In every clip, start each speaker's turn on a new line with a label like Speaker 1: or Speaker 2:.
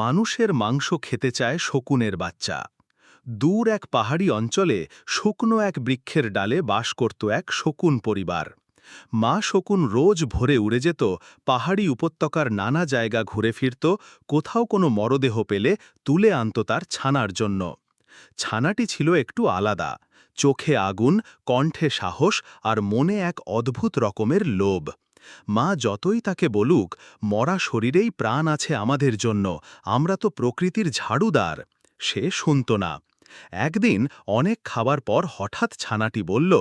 Speaker 1: মানুষের মাংস খেতে চায় শকুনের বাচ্চা। দূর এক পাহাড়ি অঞ্চলে শুকনো এক বৃক্ষের ডালে বাস করত এক শকুন পরিবার। মা শকুন রোজ ভোরে উড়ে যেত, পাহাড়ি উপত্যকার নানা জায়গা ঘুরে ফিরত, কোথাও কোনো মরদেহ পেলে তুলে আনত তার ছানার জন্য। ছানাটি ছিল একটু আলাদা, চোখে আগুন, কণ্ঠে সাহস আর মনে এক অদ্ভুত রকমের লোভ। মা যতই তাকে বলুক, মরা শরীরেই প্রাণ আছে আমাদের জন্য, আমরা তো প্রকৃতির ঝাড়ুদার। সে শুনত না। একদিন অনেক খাবার পর হঠাৎ ছানাটি বলল,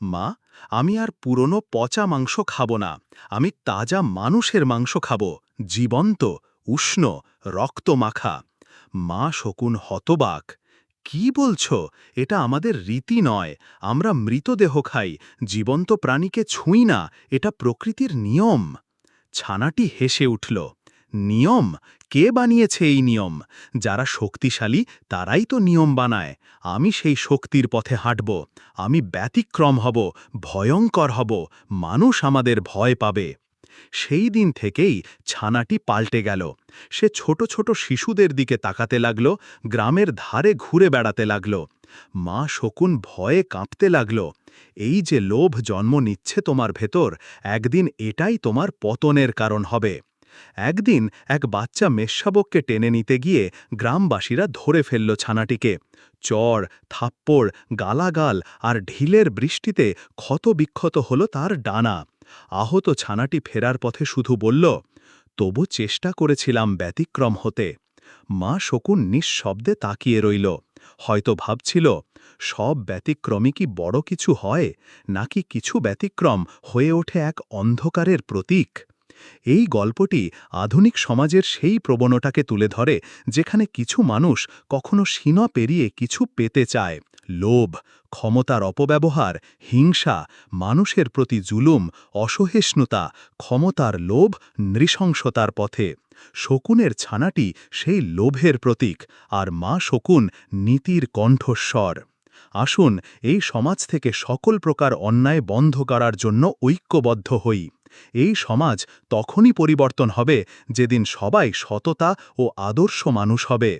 Speaker 1: মা, আমি আর পুরনো পচা মাংস খাব না, আমি তাজা মানুষের মাংস খাব, জীবন্ত, উষ্ণ রক্ত মাখা মা শকুন হতবাক। কি বলছো? এটা আমাদের রীতি নয়। আমরা মৃতদেহ খাই, জীবন্ত প্রাণীকে ছুঁই না, এটা প্রকৃতির নিয়ম। ছানাটি হেসে উঠল, নিয়ম? কে বানিয়েছে এই নিয়ম? যারা শক্তিশালী, তারাই তো নিয়ম বানায়। আমি সেই শক্তির পথে হাঁটব। আমি ব্যতিক্রম হব, ভয়ঙ্কর হব। মানুষ আমাদের ভয় পাবে। সেই দিন থেকেই ছানাটি পাল্টে গেল। সে ছোট ছোট শিশুদের দিকে তাকাতে লাগল, গ্রামের ধারে ঘুরে বেড়াতে লাগল। মা শকুন ভয়ে কাঁপতে লাগল, এই যে লোভ জন্ম নিচ্ছে তোমার ভেতর, একদিন এটাই তোমার পতনের কারণ হবে। একদিন এক বাচ্চা মেষশাবককে টেনে নিতে গিয়ে গ্রামবাসীরা ধরে ফেলল ছানাটিকে। চর, থাপ্পড়, গালাগাল আর ঢিলের বৃষ্টিতে ক্ষতবিক্ষত হল তার ডানা। আহত ছানাটি ফেরার পথে শুধু বলল, তবু চেষ্টা করেছিলাম ব্যতিক্রম হতে মা শকুন নিঃশব্দে তাকিয়ে রইল। হয়তো ভাবছিল, সব ব্যতিক্রমই কি বড় কিছু হয়, নাকি কিছু ব্যতিক্রম হয়ে ওঠে এক অন্ধকারের প্রতীক এই গল্পটি আধুনিক সমাজের সেই প্রবণতাকে তুলে ধরে, যেখানে কিছু মানুষ কখনো সীমা পেরিয়ে কিছু পেতে চায়। লোভ, ক্ষমতার অপব্যবহার, হিংসা, মানুষের প্রতি জুলুম, অসহিষ্ণুতা, ক্ষমতার লোভ, নৃশংসতার পথে। শকুনের ছানাটি সেই লোভের প্রতীক, আর মা শকুন নীতির কণ্ঠস্বর। আসুন, এই সমাজ থেকে সকল প্রকার অন্যায় বন্ধ করার জন্য ঐক্যবদ্ধ হই। এই সমাজ তখনই পরিবর্তন হবে যেদিন সবাই সততা ও আদর্শ মানুষ হবে।